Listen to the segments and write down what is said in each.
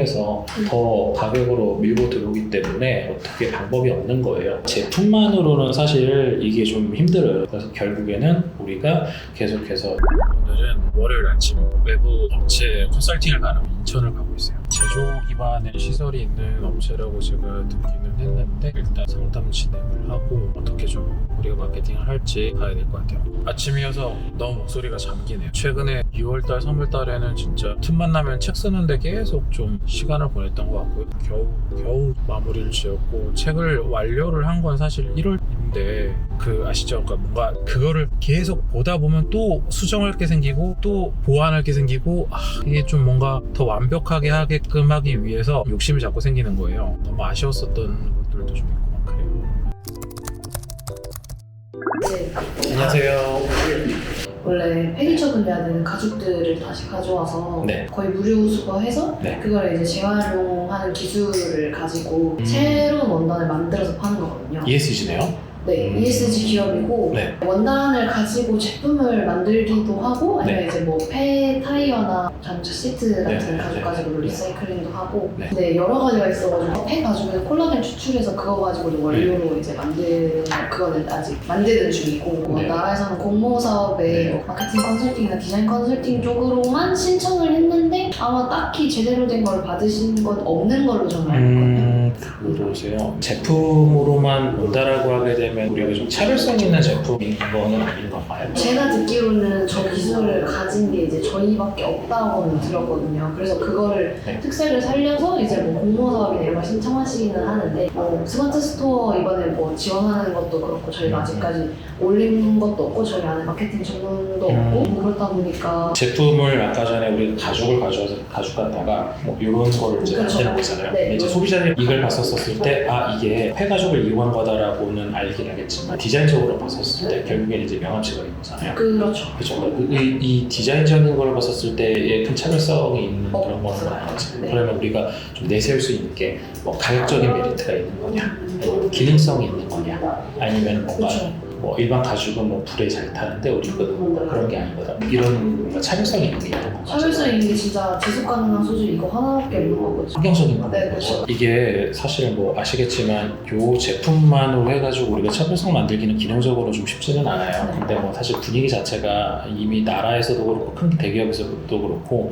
해서 더 가격으로 밀고 들어오기 때문에 어떻게 방법이 없는 거예요. 제품만으로는 사실 이게 좀 힘들어요. 그래서 결국에는 우리가 계속해서 오늘은 월요일 아침 외부 업체 컨설팅을 가는 인천을 가고 있어요. 제조 기반의 시설이 있는 업체라고 제가 듣기는 했는데 일단 상담 진행을 하고 어떻게 좀 우리가 마케팅을 할지 봐야 될 것 같아요. 아침이어서 너무 목소리가 잠기네요. 최근에 2월달, 3월달에는 진짜 틈만 나면 책 쓰는데 계속 좀 시간을 보냈던 것 같고요. 겨우 겨우 마무리를 지었고 책을 완료를 한 건 사실 1월 인데 그 아시죠? 그러니까 뭔가 그거를 계속 보다 보면 또 수정할 게 생기고 또 보완할 게 생기고 아, 이게 좀 뭔가 더 완벽하게 하게끔 하기 위해서 욕심이 자꾸 생기는 거예요. 너무 아쉬웠었던 것들도 좀 있고 막 그래요. 이제 안녕하세요. 원래 폐기 처분돼야 되는 가죽들을 다시 가져와서 네. 거의 무료 수거해서 네. 그걸 이제 재활용하는 기술을 가지고 음. 새로운 원단을 만들어서 파는 거거든요. ESG네요. 네, 음. ESG 기업이고 네. 원단을 가지고 제품을 만들기도 하고 아니면 네. 이제 뭐 폐 타이어나 자동차 시트 같은 네, 가죽 네, 가지고 네. 리사이클링도 하고 네. 네. 여러 가지가 있어가지고 폐 가죽에서 콜라겐 추출해서 그거 가지고 네. 원료로 이제 만드는 그거는 아직 만드는 중이고 뭐 네. 나라에서는 공모 사업에 네. 뭐 마케팅 컨설팅이나 디자인 컨설팅 쪽으로만 신청을 했는데 아마 딱히 제대로 된 걸 받으신 건 없는 걸로 저는 알고 있거든요. 음, 그러세요. 제품으로만 온다라고 하게 되면 우리가 좀 차별성 있는 제품인 거는 아닌 건가요? 제가 듣기로는 저 기술을 가진 게 이제 저희밖에 없다고는 들었거든요. 그래서 그거를 네. 특색을 살려서 이제 뭐 공모 사업이나 이런 걸 신청하시기는 하는데 뭐 스마트 스토어 이번에 뭐 지원하는 것도 그렇고 저희가 음. 아직까지 올린 것도 없고 저희 안에 마케팅 전문도 음. 없고 뭐 그렇다 보니까 제품을 아까 전에 우리가 가죽을 가져와서 가죽 갖다가 뭐 이런 거를 이제 그렇죠. 만드는 거잖아요. 네. 이제 소비자들이 이걸 봤었을 때 아 이게 폐가죽을 이용한 거다라고는 알긴 하겠지만 디자인적으로 봤었을 때 결국엔 이제 있는 거잖아요. 그렇죠. 그렇죠. 그- 이, 이 디자인적인 걸 봤었을 때의 큰 차별성이 있는 어, 그런 거는. 아니지. 네. 그러면 우리가 좀 내세울 수 있는 게뭐 가격적인 메리트가 있는 거냐, 아니면 기능성이 있는 거냐, 아니면 뭔가 그렇죠. 뭐 일반 가죽은 뭐 불에 잘 타는데 우리 거는 뭔가 그런 게 아니거든. 이런 뭔가 차별성이 있는 게 있는 거 차별성 있는 게 진짜 지속 가능한 소재 이거 하나밖에 없는 거거든요. 환경적인 거. 네, 그렇죠. 이게 사실 뭐 아시겠지만 요 제품만으로 해가지고 우리가 차별성 만들기는 기능적으로 좀 쉽지는 않아요. 네. 근데 뭐 사실 분위기 자체가 이미 나라에서도 그렇고 큰 대기업에서도 그렇고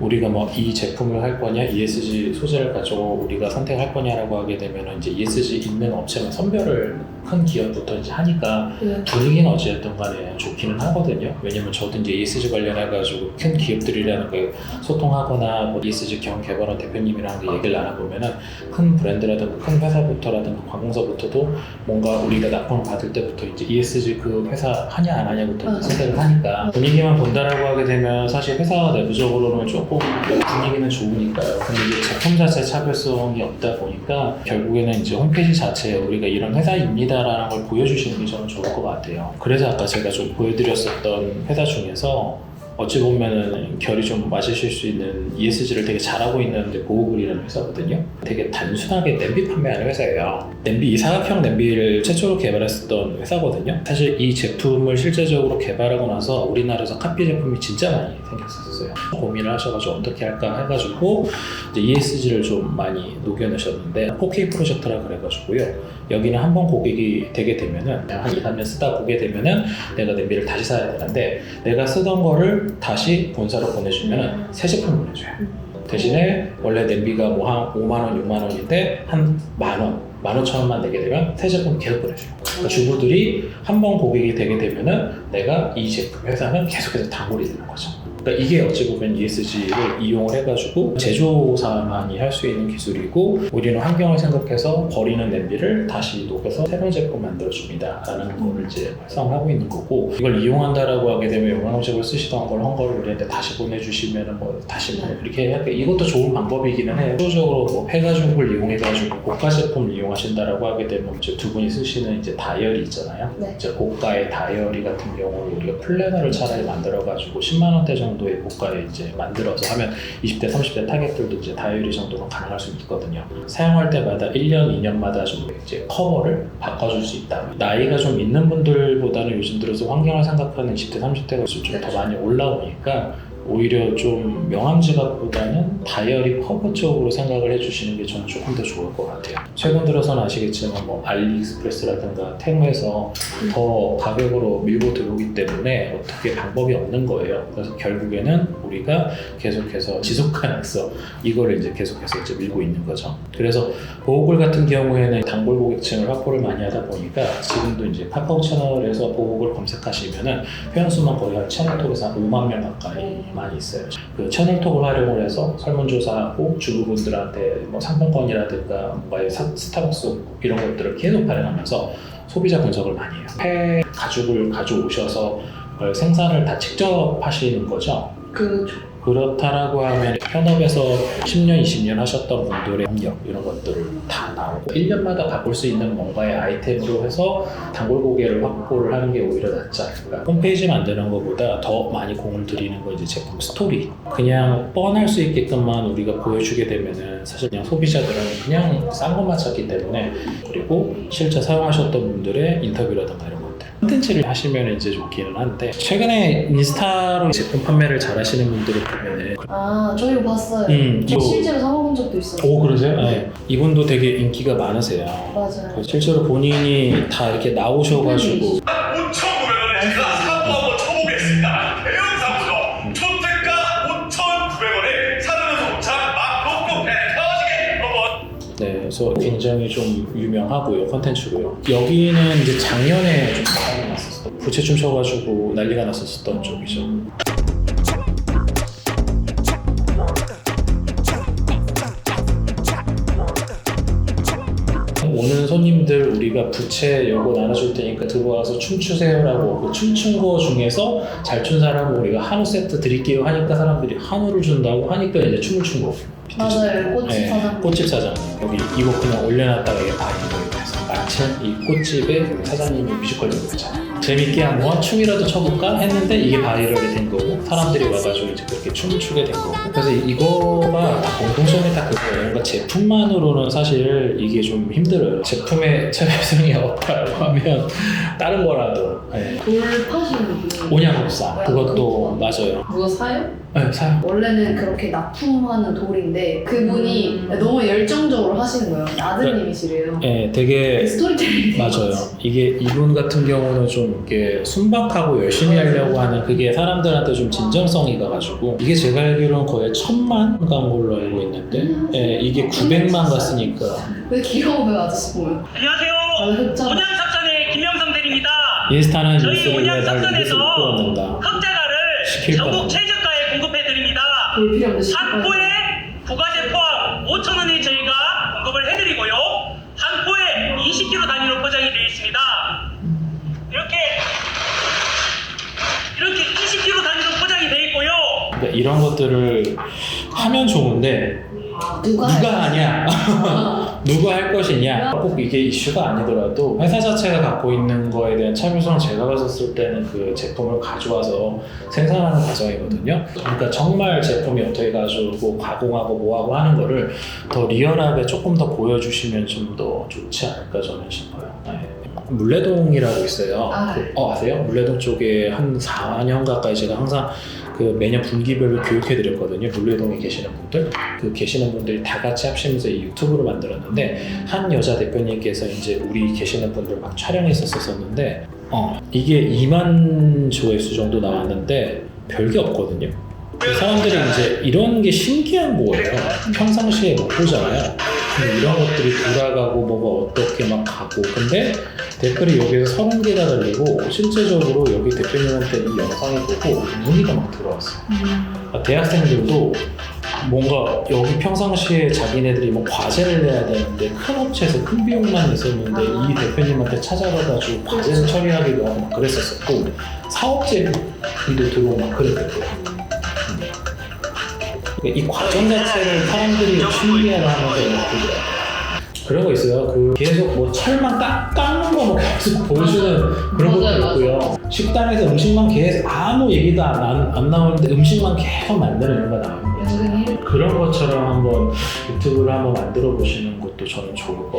우리가 뭐 이 제품을 할 거냐 ESG 소재를 가지고 우리가 선택할 거냐라고 하게 되면은 이제 ESG 있는 업체만 선별을 큰 기업부터 이제 하니까 그 분위기는 어찌됐든 간에 좋기는 하거든요. 왜냐면 저도 이제 ESG 관련해가지고 큰 기업들이라는 거 소통하거나 뭐 ESG 경영 개발원 대표님이랑 얘기를 나눠보면은 큰 브랜드라든가 큰 회사부터라든가 관공서부터도 뭔가 우리가 납품을 받을 때부터 이제 ESG 그 회사 하냐 안 하냐부터 맞아요. 선택을 하니까 분위기만 본다라고 하게 되면 사실 회사 내부적으로는 조금 분위기는 좋으니까요. 근데 이제 제품 자체 차별성이 없다 보니까 결국에는 이제 홈페이지 자체에 우리가 이런 회사입니다라는 걸 보여주시는 게 저는 좋을 것 같아요. 그래서 아까 제가 좀 보여드렸었던 회사 중에서 어찌 보면은 결이 좀 맞으실 수 있는 ESG를 되게 잘하고 있는데 보호글이라는 회사거든요. 되게 단순하게 냄비 판매하는 회사예요. 냄비, 이 사각형 냄비를 최초로 개발했었던 회사거든요. 사실 이 제품을 실제적으로 개발하고 나서 우리나라에서 카피 제품이 진짜 많이 생겼었어요. 고민을 하셔가지고 어떻게 할까 해가지고 ESG를 좀 많이 녹여내셨는데 4K 프로젝터라 그래가지고요. 여기는 한 번 고객이 되게 되면은 한 2, 3년 쓰다 보게 되면은 내가 냄비를 다시 사야 되는데 내가 쓰던 거를 다시 본사로 보내주면은 새 제품 보내줘요. 대신에 원래 냄비가 뭐 한 5만 원, 6만 원인데 한 만 원, 만 오천 원만 내게 되면 새 제품 계속 보내줘요. 그러니까 주부들이 한 번 고객이 되게 되면은 내가 이 제품 회사는 계속해서 단골이 되는 거죠. 그러니까 이게 어찌 보면 ESG를 이용을 해가지고 제조사만이 할 수 있는 기술이고 우리는 환경을 생각해서 버리는 냄비를 다시 녹여서 새로운 제품 만들어줍니다 라는 거를 이제 활성하고 있는 거고 이걸 이용한다라고 하게 되면 영양제를 쓰시던 걸 헝거를 우리한테 다시 보내주시면은 뭐 다시 뭐 이렇게 할게 이것도 좋은 방법이기는 해요. 실질적으로 뭐 폐가죽을 이용해가지고 고가 제품을 이용하신다라고 하게 되면 이제 두 분이 쓰시는 이제 다이어리 있잖아요. 네. 이제 고가의 다이어리 같은 경우는 우리가 플래너를 차라리 만들어가지고 10만 원대 정도 의 고가에 이제 만들어서 하면 20대, 30대 타겟들도 이제 다이어리 정도는 가능할 수 있거든요. 사용할 때마다 1년, 2년마다 좀 이제 커버를 바꿔줄 수 있다. 나이가 좀 있는 분들보다는 요즘 들어서 환경을 생각하는 20대, 30대가 좀 더 많이 올라오니까 오히려 좀 명함 지갑보다는 다이어리 커버 쪽으로 생각을 해주시는 게 저는 조금 더 좋을 것 같아요. 최근 들어서는 아시겠지만 뭐 알리익스프레스라든가 테무에서 더 가격으로 밀고 들어오기 때문에 어떻게 방법이 없는 거예요. 그래서 결국에는 우리가 계속해서 지속한 액서 이거를 이제 계속해서 이제 밀고 있는 거죠. 그래서 보호글 같은 경우에는 단골 고객층을 확보를 많이 하다 보니까 지금도 이제 카카오 채널에서 보호글 검색하시면은 회원수만 거의 한 채널톡에서 한 5만 명 가까이 많이 있어요. 그 채널톡을 활용을 해서 설문조사하고 주부분들한테 뭐 상품권이라든가 뭔가 사- 스타벅스 이런 것들을 계속 발행하면서 소비자 분석을 많이 해요. 폐 가죽을 가져오셔서 그걸 생산을 다 직접 하시는 거죠. 그 그렇다라고 하면 현업에서 10년, 20년 하셨던 분들의 경력 이런 것들을 다 나오고 1년마다 바꿀 수 있는 뭔가의 아이템으로 해서 단골 고객을 확보를 하는 게 오히려 낫지 않을까. 홈페이지 만드는 것보다 더 많이 공을 들이는 건 이제 제품 스토리. 그냥 뻔할 수 있게끔만 우리가 보여주게 되면은 사실 그냥 소비자들은 그냥 싼 것만 찾기 때문에 그리고 실제 사용하셨던 분들의 인터뷰라든가 이런. 콘텐츠를 하시면 이제 좋기는 한데 최근에 인스타로 제품 판매를 잘 하시는 분들을 보면은 아, 저 이거 봤어요. 음, 저 이거- 실제로 사먹은 적도 있어요. 오 그러세요? 네. 이분도 되게 인기가 많으세요. 맞아요. 그 실제로 본인이 다 이렇게 나오셔가지고 5,900원에 제가 사고 한번 쳐보겠습니다. 대형 사고죠. 초특가 5,900원에 사르는 소차 막 놓고 배 터지게 한번 네, 그래서 굉장히 좀 유명하고요 컨텐츠고요. 여기는 이제 작년에 좀. 부채춤 춰가지고 난리가 났었던 쪽이죠. 오는 손님들 우리가 부채 요거 나눠줄 테니까 들어와서 춤추세요라고 그 춤춘 거 중에서 잘 춘 사람은 우리가 한우 세트 드릴게요 하니까 사람들이 한우를 준다고 하니까 이제 춤을 춘 거. 맞아요. 꽃집 네, 사장. 꽃집 사장 여기 이거 그냥 올려놨다가 이게 바이브로 돼서 마침 이 꽃집의 사장님이 뮤지컬 연구잖아요 재밌게 한번 춤이라도 춰볼까 했는데 이게 바이럴이 된 거고 사람들이 와가지고 이제 그렇게 춤을 추게 된 거고. 그래서 이거가 다 공통점이 딱 그거예요. 그러니까 제품만으로는 사실 이게 좀 힘들어요. 제품의 차별성이 없다고 하면 다른 거라도 네. 돌 파시는 분. 온양업사 그것도 맞아요 누가 사요? 네, 사요 원래는 그렇게 납품하는 돌인데 그분이 음. 너무 열정적으로 하시는 거예요. 아드님이시래요. 네, 되게 스토리텔링이 되게 맞아요. 이게 이분 같은 경우는 좀 이렇게 순박하고 열심히 하려고 하는 그게 사람들한테 좀 진정성이 가가지고 이게 제가 알기로는 거의 천만 간 걸로 알고 있는데 예, 이게 900만 갔으니까 왜 귀여워요 아저씨 보면. 안녕하세요. 아 흑자. 온양삽산 인스타는 저희 뉴스를 끌어낸다. 흑자가를 전국. 최저가에 공급해드립니다. 없는데 한 포에 부가세 포함 5천 원에 저희가 공급을 해드리고요. 한 포에 20kg 단위로 포장이 되어 있습니다. 이렇게 이렇게 20kg 단위로 포장이 되어 있고요. 그러니까 이런 것들을 하면 좋은데 누가 누가 하냐? 아, 누가 할 것이냐 꼭 이게 이슈가 아니더라도 회사 자체가 갖고 있는 거에 대한 참여성 제가 봤었을 때는 그 제품을 가져와서 생산하는 과정이거든요 그러니까 정말 제품이 어떻게 가지고 가공하고 뭐하고 하는 거를 더 리얼하게 조금 더 보여주시면 좀 더 좋지 않을까 저는 싶어요 네. 물레동이라고 있어요 아. 그- 어 아세요? 물레동 쪽에 한 4년 가까이 제가 항상 그 매년 분기별로 교육해 드렸거든요. 물레동에 계시는 분들, 그 계시는 분들이 다 같이 이 유튜브를 만들었는데 한 여자 대표님께서 이제 우리 계시는 분들 막 촬영했었었는데 어 이게 2만 조회수 정도 나왔는데 별게 없거든요. 그 사람들이 이제 이런 게 신기한 거예요. 평상시에 못 보잖아요. 근데 이런 것들이 돌아가고 뭐가 어떻게 막 가고 근데 댓글이 여기서 서른 개가 달리고 실제적으로 여기 대표님한테 이 영상을 보고 문의가 막 들어왔어요. 그러니까 대학생들도 뭔가 여기 평상시에 자기네들이 뭐 과제를 내야 되는데 큰 업체에서 큰 비용만 있었는데 이 대표님한테 찾아가가지고 과제를 처리하기도 하고 막 그랬었었고 사업체들도 들어오고 막 그랬거든요. 이 과정 자체를 사람들이 신기해하면서 이렇게 그런 거 있어요. 그 계속 뭐 철만 깎, 깎는 거뭐 계속 보여주는 그런 맞아요, 것도 있고요. 식당에서 음식만 계속 아무 얘기도 안, 안, 안 나오는데 음식만 계속 만드는 이런 거 나와요. 연극이 그런 것처럼 한번 유튜브를 한번 만들어 보시는 것도 저는 좋을 것 같아요.